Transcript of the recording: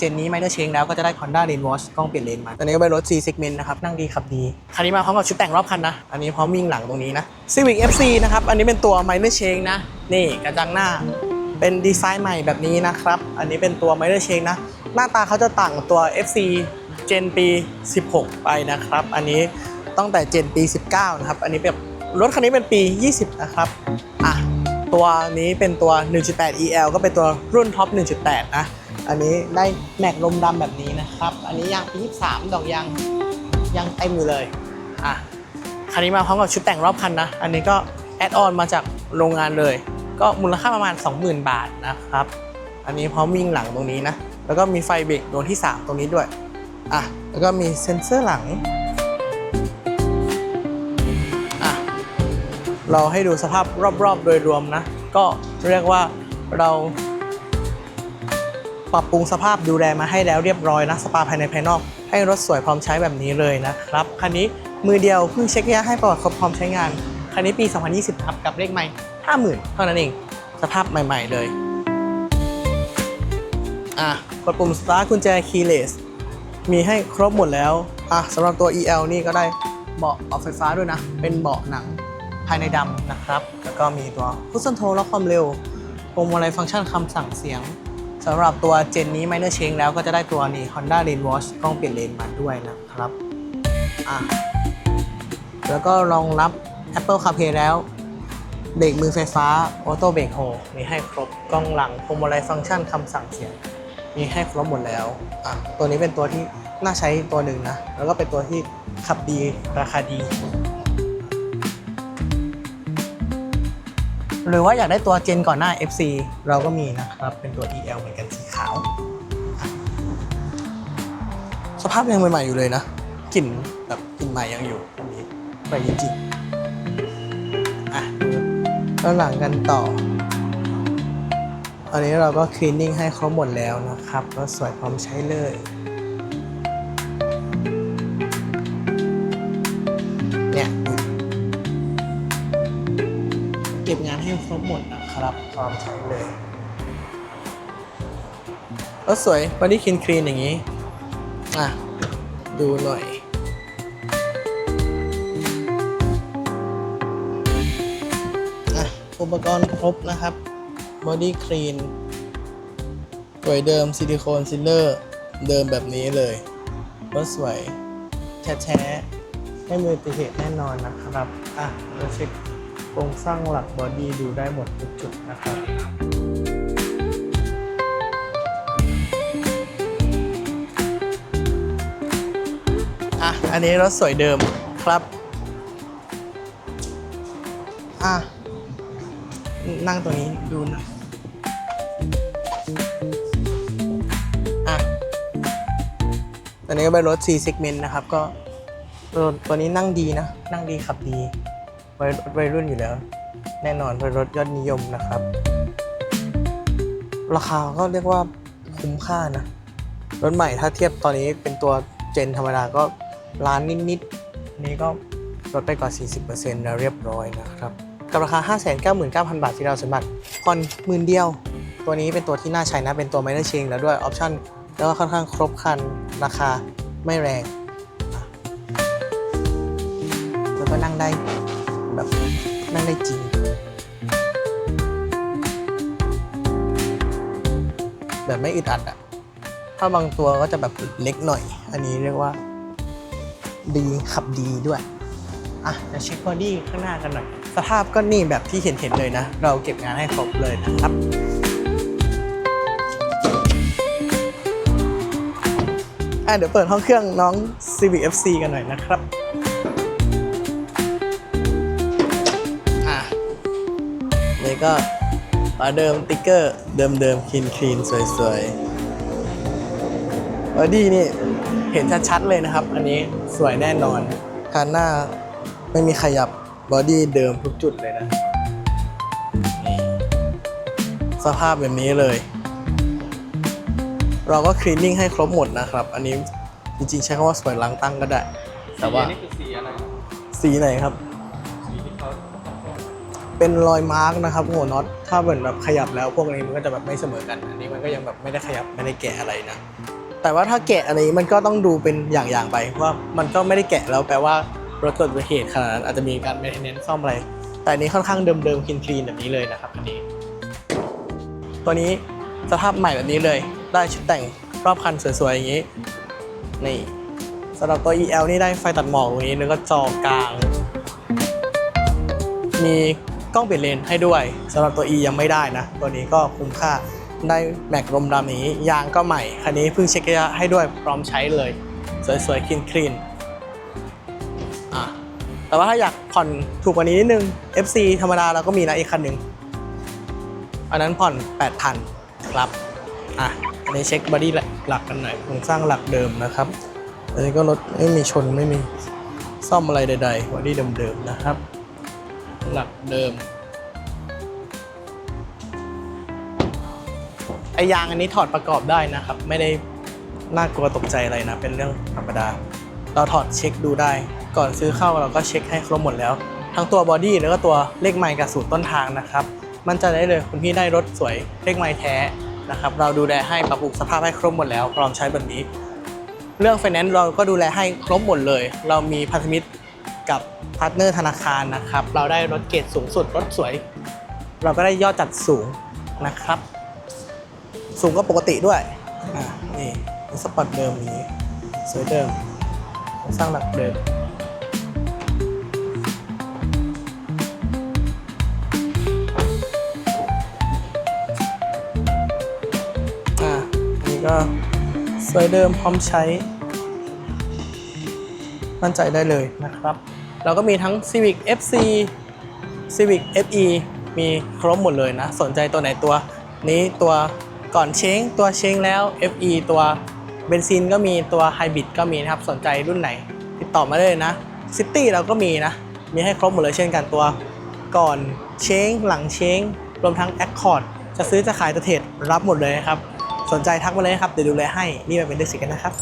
เจนนี้ไม่ได้เชงแล้วก็จะได้ Honda Rain Watch กล้องเปลี่ยนเลนมาตอนนี้ก็เป็นรถ C segment นะครับ นั่งดีขับดีคันนี้มาพร้อมกับชุดแต่งรอบคันนะ อันนี้พร้อมวิ่งหลังตรงนี้นะ Civic FC นะครับ อันนี้เป็นตัว Minor Change นะ นี่กระจังหน้า เป็นดีไซน์ใหม่แบบนี้นะครับ อันนี้เป็นตัว Minor Change นะ หน้าตาเขาจะต่างกับตัว FC เจนปี 16 ไปนะครับ อันนี้ตั้งแต่เจนปี 19 นะครับ อันนี้แบบรถคันนี้เป็นปี 20 นะครับ อะ ตัวนี้เป็นตัว 1.8 EL ก็เป็นตัวรุ่นท็อป 1.8 นะ อันนี้ได้แม็กลมดำแบบนี้นะครับ อันนี้ยางปี23ดอกยางยังเต็มอยู่เลย อะ คันนี้มาพร้อมกับชุดแต่งรอบคันนะ อันนี้ก็แอดออนมาจากโรงงานเลย ก็มูลค่าประมาณ 20,000 บาทนะครับ อันนี้พร้อมวิ่งหลังตรงนี้นะ แล้วก็มีไฟเบรกดวงที่ 3 ตรงนี้ด้วย อะ แล้วก็มีเซ็นเซอร์หลัง อะ เราให้ดูสภาพรอบๆ โดยรวมนะ ก็เรียกว่าเรา ปรับปรุงสภาพดูแลมาให้แล้วเรียบร้อยนะสปาภายในภายนอก ให้รถสวยพร้อมใช้แบบนี้เลยนะครับคันนี้มือเดียวเพิ่งเช็คระยะให้ประวัติครบพร้อมใช้งานคันนี้ปี 2020ครับกับเลขไม่50,000 เท่านั้นเอง สภาพใหม่ ๆ เลย อะกดปุ่ม start กุญแจ keyless มีให้ครบหมดแล้ว อะสำหรับตัว EL นี่ก็ได้เบาะปรับไฟฟ้าด้วยนะ เป็นเบาะหนังภายในดำนะครับ แล้วก็มีตัวพุช c นโทรล็อกความเร็วพวงมาลัยฟังก์ชันคำสั่งเสียง สำหรับตัวเจนนี้ Minor Change แล้วก็จะได้ตัวนี้ Honda Rain Watch กล้องเปลี่ยนเลนมาด้วยนะครับอะแล้วก็รองรับ Apple CarPlay แล้วเบรกมือไฟฟ้า Auto Brake Hold มีให้ครบกล้องหลังพวงมาลัยฟังก์ชันคำสั่งเสียง มีให้ครบหมดแล้วอะตัวนี้เป็นตัวที่น่าใช้ตัวหนึ่งนะ แล้วก็เป็นตัวที่ขับดีราคาดี หรือว่าอยากได้ตัวเจนก่อนหน้า FC เราก็มีนะครับ เป็นตัว EL เหมือนกันสีขาว สภาพยังใหม่ๆอยู่เลยนะกลิ่นแบบกลิ่นใหม่ยังอยู่อันนี้ใหม่จริงๆอะแล้วหลังกันต่อ อันนี้เราก็คลีนนิ่งให้ครบหมดแล้วนะครับ ก็สวยพร้อมใช้เลยเนี่ย ก็บงานให้ครบหมดนะครับพร้อมใช้เลยก็สวยบอดี้คลีนคลีนอย่างนี้ อะ ดูหน่อยอะอุปกรณ์ครบนะครับบอดี้คลีนสวยเดิมซิลิโคนซิลเลอร์เดิมแบบนี้เลยก็สวยแท้ๆไม่มีอุบัติเหตุแน่นอนนะครับ อะเราเช็ค โครงสร้างหลักบอดี้ดูได้หมดทุกจุดนะครับอะ อันนี้รถสวยเดิมครับอะนั่งตรงนี้ดูนะอะตอนนี้ก็เป็นรถ C segment นะครับ ก็รถตัวนี้นั่งดีนะ นั่งดีขับดี วัยวัยรุ่นอยู่แล้ว แน่นอนเป็นรถยอดนิยมนะครับ ราคาก็เรียกว่าคุ้มค่านะ รถใหม่ถ้าเทียบตอนนี้เป็นตัวเจนธรรมดาก็ล้านนิดๆนี้ก็ลดไปกว่า 40%แล้วเรียบร้อยนะครับ กับราคา 599,000 บาทที่เราสมัครผ่อนหมื่นเดียว ตัวนี้เป็นตัวที่น่าใช้นะ เป็นตัว Minor Change แล้วด้วยออปชั่นแล้วก็ค่อนข้างครบครันราคาไม่แรง แล้วก็นั่งได้ แบบนั่งได้จริง แบบไม่อึดอัดอะถ้าบางตัวก็จะแบบเล็กหน่อย อันนี้เรียกว่า ดีขับดีด้วยอะเดี๋ยวเช็คบอดี้ข้างหน้ากันหน่อย สภาพก็นี่แบบที่เห็นเห็นเลยนะ เราเก็บงานให้ครบเลยนะครับอะเดี๋ยวเปิดห้องเครื่องน้อง Civic FC กันหน่อยนะครับ นี่ก็ฝาเดิมติ๊กเกอร์เดิมๆคลีนคลีนๆสวยๆบอดี้นี่เห็นชัดๆเลยนะครับ อันนี้สวยแน่นอนคันหน้าไม่มีขยับบอดี้เดิมทุกจุดเลยนะนี่สภาพแบบนี้เลย เราก็คลีนนิ่งให้ครบหมดนะครับ อันนี้จริงๆใช้คำว่าสวยล้างตั้งก็ได้ แต่ว่านี่คือสีอะไรครับสีไหนครับสีที่เขา เป็นรอยมาร์กนะครับหัวน็อตถ้าเหมือนแบบขยับแล้วพวกนี้มันก็จะแบบไม่เสมอกัน อันนี้มันก็ยังแบบไม่ได้ขยับไม่ได้แกะอะไรนะ แต่ว่าถ้าแกะอันนี้มันก็ต้องดูเป็นอย่างๆไปว่ามันก็ไม่ได้แกะแล้วแปลว่ารถเกิดอุบัติเหตุขนาดนั้นอาจจะมีการ maintenance ซ่อมอะไร แต่อันนี้ค่อนข้างเดิมๆคลีนๆแบบนี้เลยนะครับอันนี้ ตัวนี้สภาพใหม่แบบนี้เลย ได้ชุดแต่งรอบคันสวยๆอย่างนี้นี่สำหรับตัว EL นี่ได้ไฟตัดหมอกตรงนี้แล้วก็จอกลาง มี กล้องเปลี่ยนเลนให้ด้วยสำหรับตัว E ยังไม่ได้นะ ตัวนี้ก็คุ้มค่าได้แม็กลมดำนี้ยางก็ใหม่ คันนี้เพิ่งเช็คระยะให้ด้วยพร้อมใช้เลย สวยๆคลีนคลีนอะแต่ว่าถ้าอยากผ่อนถูกกว่านี้นิดนึง FC ธรรมดาเราก็มีนะอีกคันหนึ่งอันนั้นผ่อน 8,000 ครับอะอันนี้เช็คบอดี้หลักกันหน่อยโครงสร้างหลักเดิมนะครับอันนี้ก็รถไม่มีชนไม่มีซ่อมอะไรใดๆบอดี้เดิมๆนะครับ หลักเดิม ไอยางอันนี้ถอดประกอบได้นะครับ ไม่ได้น่ากลัวตกใจอะไรนะ เป็นเรื่องธรรมดา เราถอดเช็คดูได้ ก่อนซื้อเข้าเราก็เช็คให้ครบหมดแล้ว ทั้งตัวบอดี้แล้วก็ตัวเลขไมล์กับสูตรต้นทางนะครับ มั่นใจได้เลยคุณพี่ได้รถสวยเลขไมล์แท้นะครับ เราดูแลให้ปรับปรุงสภาพให้ครบหมดแล้วพร้อมใช้แบบนี้ เรื่องไฟแนนซ์เราก็ดูแลให้ครบหมดเลย เรามีพันธมิตร กับพาร์ทเนอร์ธนาคารนะครับ เราได้รถเกรดสูงสุดรถสวย เราก็ได้ยอดจัดสูงนะครับ สูงก็ปกติด้วยอ่านี่สปอร์ตเดิมอย่างนี้สวยเดิมโครงสร้างหลักเดิมนี่ก็สวยเดิมพร้อมใช้ มั่นใจได้เลยนะครับ เราก็มีทั้ง Civic FC Civic FE มีครบหมดเลยนะ สนใจตัวไหนตัวนี้ตัวก่อนเช้งตัวเช้งแล้ว FE ตัวเบนซินก็มีตัวไฮบริดก็มีนะครับ สนใจรุ่นไหน ติดต่อมาได้เลยนะซิตี้เราก็มีนะ มีให้ครบหมดเลยเช่นกันตัว ก่อนเช้งหลังเช้งรวมทั้ง Accord จะซื้อจะขายจะเทรดรับหมดเลยครับ สนใจทักมาเลยครับ เดี๋ยวดูแลให้ นี่มาเป็นเด็กสิกันนะครับ